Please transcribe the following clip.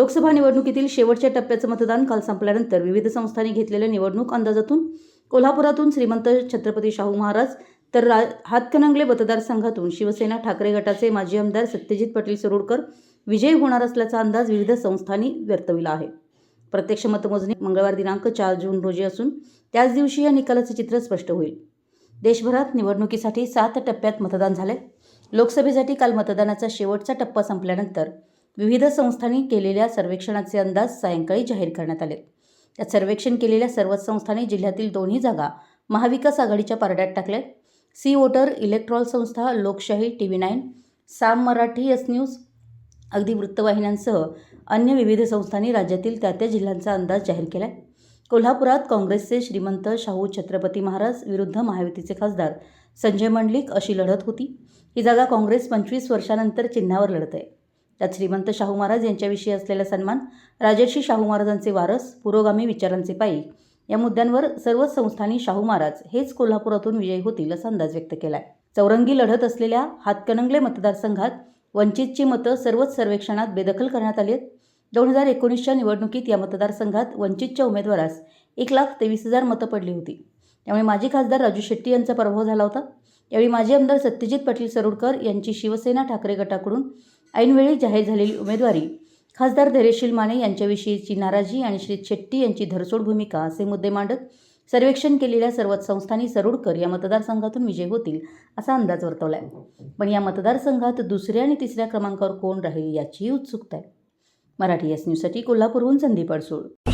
लोकसभा निवडणुकीतील शेवटच्या टप्प्याचं मतदान काल संपल्यानंतर विविध संस्थांनी घेतलेल्या निवडणूक अंदाजातून कोल्हापुरातून श्रीमंत छत्रपती शाहू महाराज तर रा हातकणंगले मतदारसंघातून शिवसेना ठाकरे गटाचे माजी आमदार सत्यजित पाटील सरोडकर विजयी होणार असल्याचा अंदाज विविध संस्थांनी वर्तविला आहे. प्रत्यक्ष मतमोजणी मंगळवार दिनांक चार जून रोजी असून त्याच दिवशी या निकालाचे चित्र स्पष्ट होईल. देशभरात निवडणुकीसाठी सात टप्प्यात मतदान झाले लोकसभेसाठी काल मतदानाचा शेवटचा टप्पा संपल्यानंतर विविध संस्थांनी केलेल्या सर्वेक्षणाचे अंदाज सायंकाळी जाहीर करण्यात आले. त्यात सर्वेक्षण केलेल्या सर्वच संस्थांनी जिल्ह्यातील दोन्ही जागा महाविकास आघाडीच्या पारड्यात टाकल्या. सी वोटर इलेक्ट्रॉल संस्था लोकशाही T V nine Saam Marathi S news अगदी वृत्तवाहिन्यांसह अन्य विविध संस्थांनी राज्यातील त्या त्या जिल्ह्यांचा अंदाज जाहीर केला. आहे कोल्हापुरात काँग्रेसचे श्रीमंत शाहू छत्रपती महाराज विरुद्ध महायुतीचे खासदार संजय मंडलिक अशी लढत होती. ही जागा काँग्रेस पंचवीस वर्षानंतर चिन्हावर लढत आहे. त्यात श्रीमंत शाहू महाराज यांच्याविषयी असलेला सन्मान राजर्षी शाहू महाराजांचे वारस पुरोगामी विचारांचे पायी या मुद्द्यांवर सर्वच संस्थांनी शाहू महाराज हेच कोल्हापुरातून विजयी होतील असा अंदाज व्यक्त केला आहे चौरंगी लढत असलेल्या हातकणंगले मतदारसंघात वंचितची मतं सर्वच सर्वेक्षणात बेदखल करण्यात आली आहेत. दोन हजार एकोणीसच्या निवडणुकीत या मतदारसंघात वंचितच्या उमेदवारास एक लाख तेवीस हजार मतं पडली होती. त्यामुळे माजी खासदार राजू शेट्टी यांचा पराभव झाला होता. यावेळी माजी आमदार सत्यजित पाटील सरोडकर यांची शिवसेना ठाकरे गटाकडून ऐनवेळी जाहीर झालेली उमेदवारी खासदार धैर्यशील माने यांच्याविषयीची नाराजी आणि श्री शेट्टी यांची धरसोड भूमिका असे मुद्दे मांडत सर्वेक्षण केलेल्या सर्वच संस्थांनी सरोडकर या मतदारसंघातून विजय होतील असा अंदाज वर्तवला आहे पण या मतदारसंघात दुसऱ्या आणि तिसऱ्या क्रमांकावर कोण राहील याचीही उत्सुकता आहे. मराठी एस न्यूजसाठी कोल्हापूरहून संदीप अडसूळ.